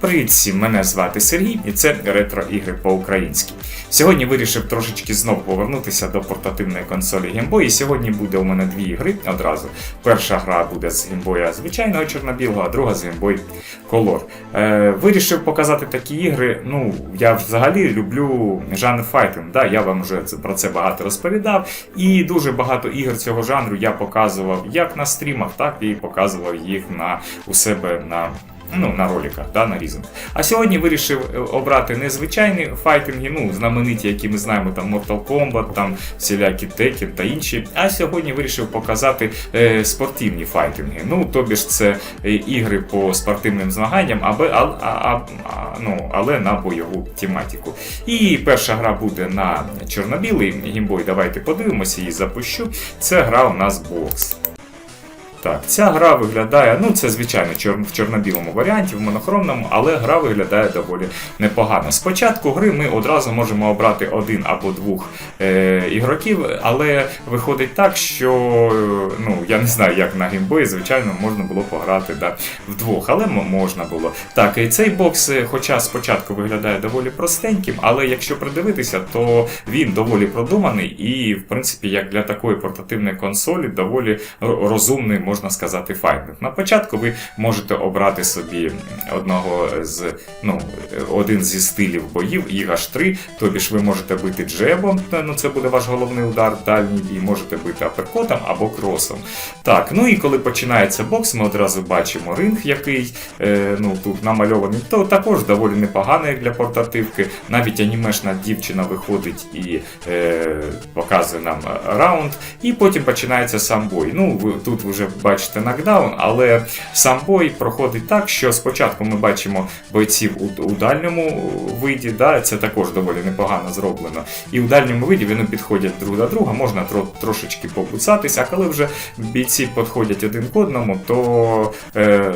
Привіт всім, мене звати Сергій, і це ретро ігри по-українськи. Сьогодні вирішив трошечки знову повернутися до портативної консолі Game Boy. І сьогодні буде у мене дві ігри одразу. Перша гра буде з Boy звичайного чорно-білого, а друга з Boy Color. Е, вирішив показати такі ігри. Ну, я взагалі люблю жанр файтинг. Да? Я вам вже про це багато розповідав. І дуже багато ігор цього жанру я показував як на стрімах, так і показував їх на, у себе на ну, на роликах, да, нарізаних. А сьогодні вирішив е, обрати незвичайні файтинги, ну, знамениті, які ми знаємо, там Mortal Kombat, там всілякі Tekken та інші. А сьогодні вирішив показати е, спортивні файтинги. Ну, тобі ж це е, ігри по спортивним змаганням, аби, а, а, а, ну, але на бойову тематику. І перша гра буде на чорно-білий геймбой. Давайте подивимося і запущу. Це гра у нас бокс. Так, ця гра виглядає, ну це звичайно в чорно-білому варіанті, в монохромному, але гра виглядає доволі непогано. Спочатку гри ми одразу можемо обрати один або двох е, ігроків, але виходить так, що е, ну я не знаю, як на геймбої, звичайно, можна було пограти да, вдвох, але можна було. Так, і цей бокс, е, хоча спочатку виглядає доволі простеньким, але якщо придивитися, то він доволі продуманий і, в принципі, як для такої портативної консолі, доволі розумний, можна сказати, файтинг. На початку ви можете обрати собі одного з ну, один зі стилів боїв, їх аж три. Тобі ж ви можете бити джебом, ну це буде ваш головний удар, дальній бій, можете бити аперкотом або кросом. Так, ну і коли починається бокс, ми одразу бачимо ринг, який е, ну, тут намальований, то також доволі непоганий для портативки. Навіть анімешна дівчина виходить і е, показує нам раунд, і потім починається сам бой. Ну, тут вже бачите нокдаун, але сам бой проходить так, що спочатку ми бачимо бойців у, у дальньому виді, да, це також доволі непогано зроблено. І у дальньому виді вони підходять друг до друга, можна тро, трошечки побуцатися, а коли вже бійці підходять один к одному, то е,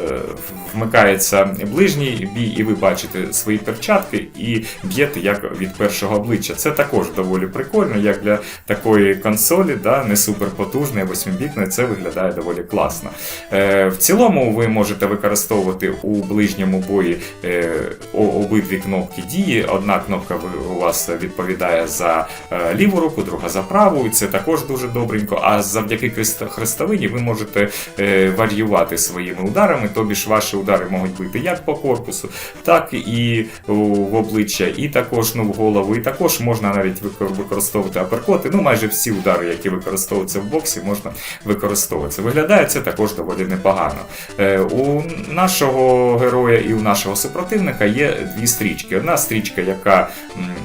вмикається ближній бій, і ви бачите свої перчатки і б'єте як від першого обличчя. Це також доволі прикольно, як для такої консолі, да, не суперпотужної, 8-бітної, це виглядає доволі класно. Е, в цілому ви можете використовувати у ближньому бої е, обидві кнопки дії. Одна кнопка у вас відповідає за е, ліву руку, друга за праву, і це також дуже добренько. А завдяки хрест- хрестовині ви можете варіювати своїми ударами, тобі ж ваші удари можуть бити як по корпусу, так і в обличчя, і також ну, в голову, і також можна навіть використовувати аперкоти. Ну, майже всі удари, які використовуються в боксі, можна використовувати. Виглядає це також доволі непогано. Е, у нашого героя і у нашого супротивника є дві стрічки. Одна стрічка, яка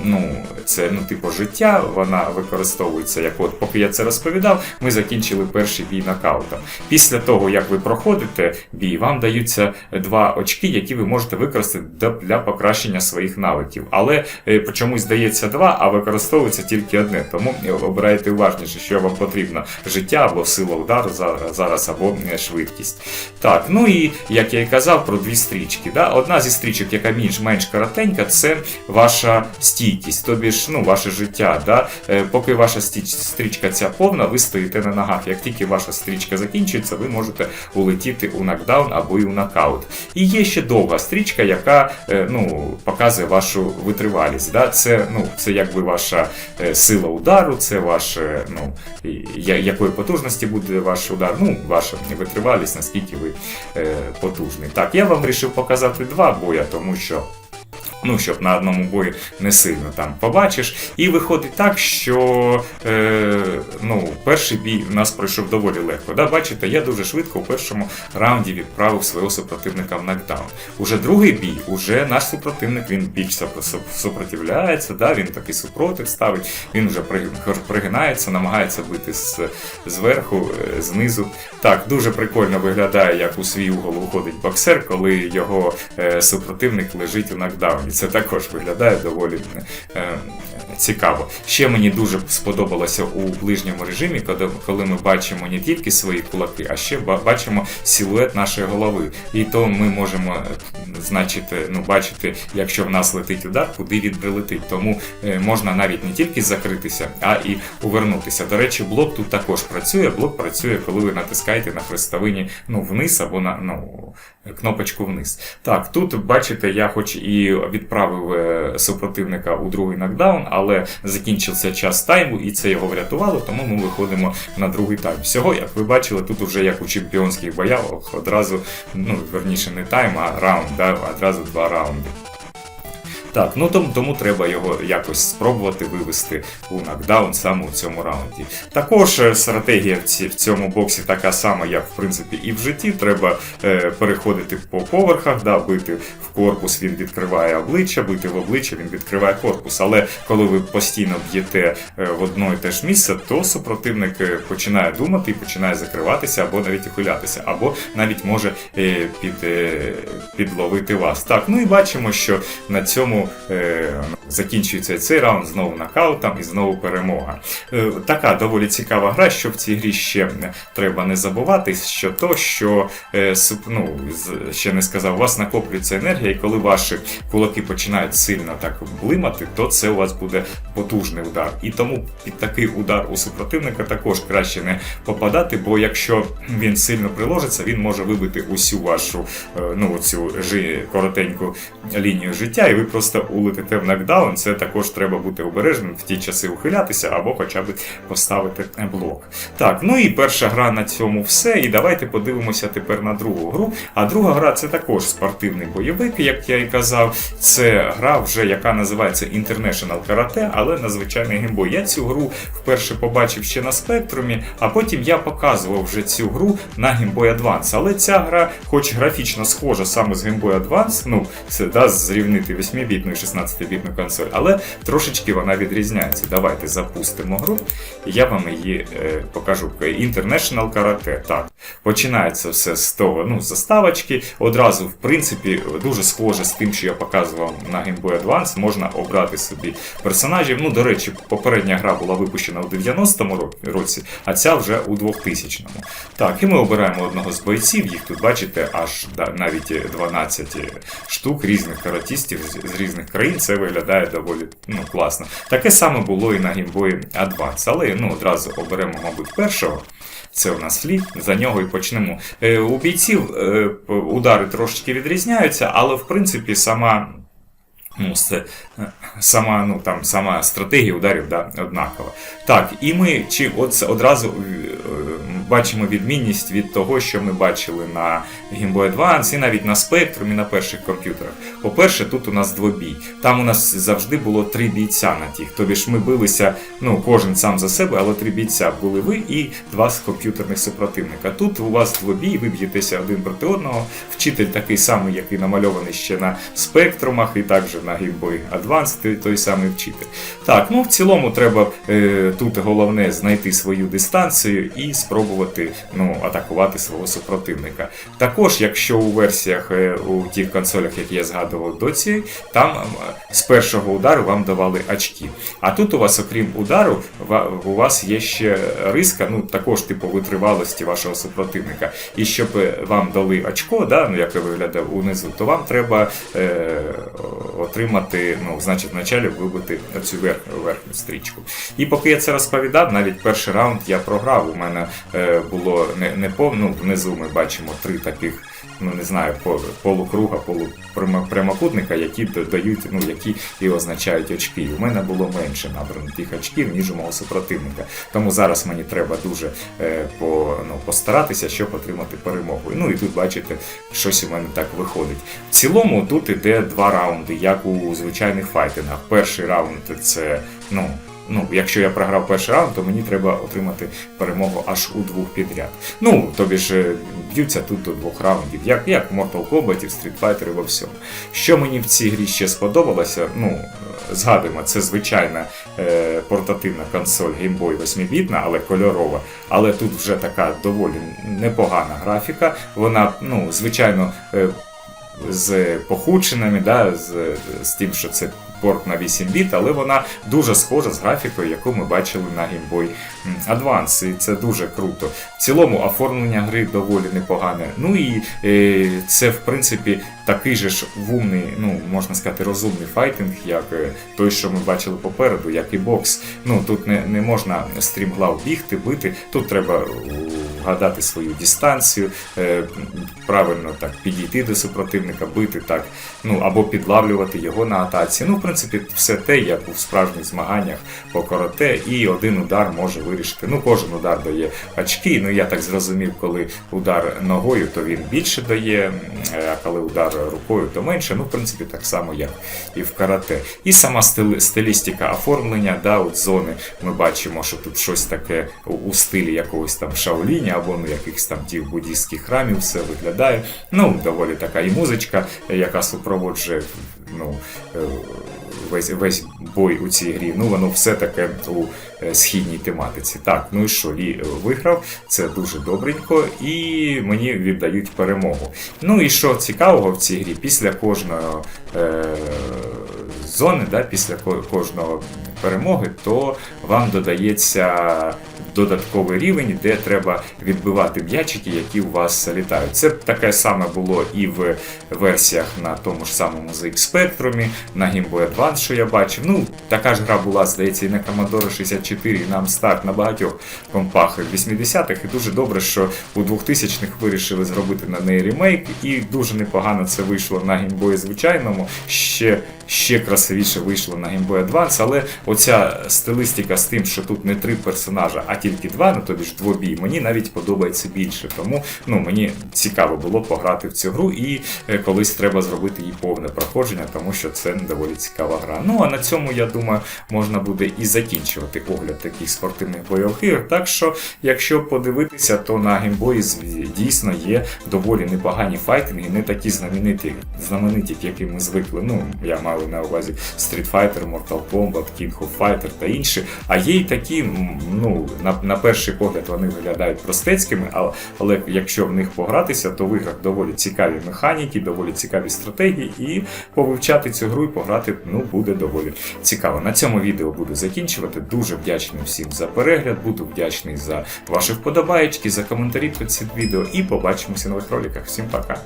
ну, це ну, типу життя, вона використовується як от, поки я це розповідав, ми закінчили перший бій нокаутом. Після того, як ви проходите бій, вам даються два очки, які ви можете використати для- покращення своїх навиків. Але е, чомусь здається два, а використовується тільки одне. Тому е, обирайте уважніше, що вам потрібно життя або сила удару зараз, або е, швидкість. Так, ну і як я і казав про дві стрічки. Да? Одна зі стрічок, яка менш, менш коротенька, це ваша стійкість, тобі ж ну, ваше життя. Да? Е, Поки ваша стрічка ця повна, ви стоїте на ногах. Як тільки ваша стрічка закінчується, ви можете улетіти у нокдаун або і у нокаут. І є ще довга стрічка, яка е, ну, показує вашу витривалість. Да? Це, ну, це якби ваша е, сила удару, це ваше, ну, якої потужності буде ваш удар, ну, ваша витривалість, наскільки ви потужний. Так, я вам вирішив показати два боя, тому що. Ну, щоб на одному бої не сильно там побачиш. І виходить так, що е, ну, перший бій у нас пройшов доволі легко. Да? Бачите, я дуже швидко у першому раунді відправив свого супротивника в нокдаун. Уже другий бій, уже наш супротивник він більш супро- супротивляється, да? він такий супротив ставить, він вже пригинається, намагається бити з, зверху, е, знизу. Так, дуже прикольно виглядає, як у свій угол уходить боксер, коли його е, супротивник лежить у нокдауні. І це також виглядає доволі е, цікаво. Ще мені дуже сподобалося у ближньому режимі, коли, ми бачимо не тільки свої кулаки, а ще бачимо силует нашої голови. І то ми можемо, е, значить, е, ну, бачити, якщо в нас летить удар, куди він прилетить. Тому е, можна навіть не тільки закритися, а і увернутися. До речі, блок тут також працює. Блок працює, коли ви натискаєте на хрестовині ну, вниз або на ну, кнопочку вниз. Так, тут бачите, я хоч і відправив е, супротивника у другий нокдаун, але закінчився час тайму, і це його врятувало, тому ми виходимо на другий тайм. Всього, як ви бачили, тут вже як у чемпіонських боях, одразу, ну верніше не тайм, а раунд, да, одразу два раунди. Так, ну тому, тому треба його якось спробувати вивести у нокдаун саме у цьому раунді. Також е, стратегія в, цьому боксі така сама, як в принципі і в житті. Треба е, переходити по поверхах, да, бити в корпус, він відкриває обличчя, бити в обличчя, він відкриває корпус. Але коли ви постійно б'єте е, в одно і те ж місце, то супротивник е, починає думати і починає закриватися або навіть ухилятися, або навіть може е, під, е, підловити вас. Так, ну і бачимо, що на цьому е, закінчується цей раунд знову нокаутом і знову перемога. Е, така доволі цікава гра, що в цій грі ще треба не забувати, що то, що е, ну, ще не сказав, у вас накоплюється енергія, і коли ваші кулаки починають сильно так блимати, то це у вас буде потужний удар. І тому під такий удар у супротивника також краще не попадати, бо якщо він сильно приложиться, він може вибити усю вашу е, ну, цю жи, коротеньку лінію життя, і ви просто улетите в нокдаун. Це також треба бути обережним в ті часи ухилятися або хоча б поставити блок. Так, ну і перша гра на цьому все. І давайте подивимося тепер на другу гру. А друга гра це також спортивний бойовик, як я і казав. Це гра, вже яка називається International Karate, але на звичайний геймбой. Я цю гру вперше побачив ще на спектрумі, а потім я показував вже цю гру на Game Boy Advance. Але ця гра, хоч графічно схожа саме з Game Boy Advance, ну це да, зрівнити 8-бітну і 16-бітну консоль, але трошечки вона відрізняється. Давайте запустимо гру, і я вам її е, покажу. International Karate. Так, починається все з того, ну, з заставочки. Одразу, в принципі, дуже схоже з тим, що я показував на Game Boy Advance. Можна обрати собі персонажів. Ну, до речі, попередня гра була випущена у 90-му році, а ця вже у 2000-му. Так, і ми обираємо одного з бойців. Їх тут бачите, аж навіть 12 штук різних каратістів з, з різних країн. Це виглядає доволі ну, класно. Таке саме було і на Game Boy Advance, але ну, одразу оберемо, мабуть, першого. Це у нас фліт, за нього і почнемо. Е, у бійців е, удари трошечки відрізняються, але в принципі сама. Ну, це, сама, ну, там, сама стратегія ударів да, однакова. Так, і ми чи от, одразу бачимо відмінність від того, що ми бачили на Game Boy Advance і навіть на Spectrum і на перших комп'ютерах. По-перше, тут у нас двобій. Там у нас завжди було три бійця на тих. Тобі ж ми билися, ну, кожен сам за себе, але три бійця були ви і два з комп'ютерних супротивника. Тут у вас двобій, ви б'єтеся один проти одного. Вчитель такий самий, який намальований ще на спектрумах, і також на Game Boy Advance, той, самий вчитель. Так, ну в цілому треба е, тут головне знайти свою дистанцію і спробувати ну, атакувати свого супротивника. Також, якщо у версіях е, у тих консолях, які я згадував до цієї, там з першого удару вам давали очки. А тут у вас, окрім удару, у вас є ще риска, ну також типу витривалості вашого супротивника. І щоб е, вам дали очко, да, ну як я виглядав унизу, то вам треба е, отримати, ну, значить, вначалі вибити цю верх, верхню стрічку. І поки я це розповідав, навіть перший раунд я програв. У мене е, було не, не повно, внизу ми бачимо три таких. Ну не знаю, по- полукруга, полупрямокутника, які д- дають, ну які і означають очки. У мене було менше набрано тих очків, ніж у мого супротивника. Тому зараз мені треба дуже е, по, ну, постаратися, щоб отримати перемогу. Ну і тут бачите, щось у мене так виходить. В цілому тут іде два раунди, як у звичайних файтингах. Перший раунд це ну. Ну, якщо я програв перший раунд, то мені треба отримати перемогу аж у двох підряд. Ну, тобі ж е, б'ються тут до двох раундів, як, як в Mortal Kombat, в Street Fighter і во всьому. Що мені в цій грі ще сподобалося, ну, е, згадуємо, це звичайна е, портативна консоль Game Boy 8-бітна, але кольорова. Але тут вже така доволі непогана графіка. Вона, ну, звичайно, е, з похудшеними, да, з, з тим, що це порт на 8 біт, але вона дуже схожа з графікою, яку ми бачили на Game Boy Advance, і це дуже круто. В цілому оформлення гри доволі непогане. Ну і е, це, в принципі, такий же ж вумний, ну можна сказати, розумний файтинг, як е, той, що ми бачили попереду, як і бокс. Ну тут не, не можна стрімглав бігти, бити. Тут треба вгадати свою дистанцію, е, правильно так підійти до супротивника, бити так, ну або підлавлювати його на атаці. Ну, в принципі, все те, як у справжніх змаганнях по карате, і один удар може вирішити. Ну, кожен удар дає очки. Ну я так зрозумів, коли удар ногою, то він більше дає, е, а коли удар рукою, то менше. Ну, в принципі, так само, як і в карате. І сама стилістика оформлення, да, от зони ми бачимо, що тут щось таке у- у стилі якогось там шаоліня або ну, якихось там тих буддійських храмів, все виглядає. Ну, доволі така і музичка, яка супроводжує ну, е, весь, весь бой у цій грі. Ну, воно все таке у е, східній тематиці. Так, ну і що, Лі е, виграв, це дуже добренько, і мені віддають перемогу. Ну і що цікавого в цій грі, після кожної е, зони, да, після ко- кожного перемоги, то вам додається додатковий рівень, де треба відбивати м'ячики, які у вас літають. Це таке саме було і в версіях на тому ж самому ZX Spectrum, на Game Boy Advance, що я бачив. Ну, така ж гра була, здається, і на Commodore 64, і на Amstrad, на багатьох компах 80-х. І дуже добре, що у 2000-х вирішили зробити на неї ремейк, і дуже непогано це вийшло на геймбої звичайному. Ще, ще красивіше вийшло на Game Boy Advance, але оця стилистика з тим, що тут не три персонажа, а тільки два, ну тобі ж двобій, мені навіть подобається більше. Тому ну, мені цікаво було пограти в цю гру, і е, колись треба зробити її повне проходження, тому що це доволі цікава гра. Ну а на цьому, я думаю, можна буде і закінчувати огляд таких спортивних бойових ігор. Так що, якщо подивитися, то на геймбої дійсно є доволі непогані файтинги, не такі знамениті, знамениті, які ми звикли. Ну, я маю на увазі Street Fighter, Mortal Kombat, King of Fighter та інші. А є й такі, ну, на, на перший погляд вони виглядають простецькими, але, але якщо в них погратися, то в іграх доволі цікаві механіки, доволі цікаві стратегії, і повивчати цю гру і пограти ну, буде доволі цікаво. На цьому відео буду закінчувати. Дуже вдячний всім за перегляд, буду вдячний за ваші вподобаєчки, за коментарі під цим відео і побачимося нових роликах. Всім пока!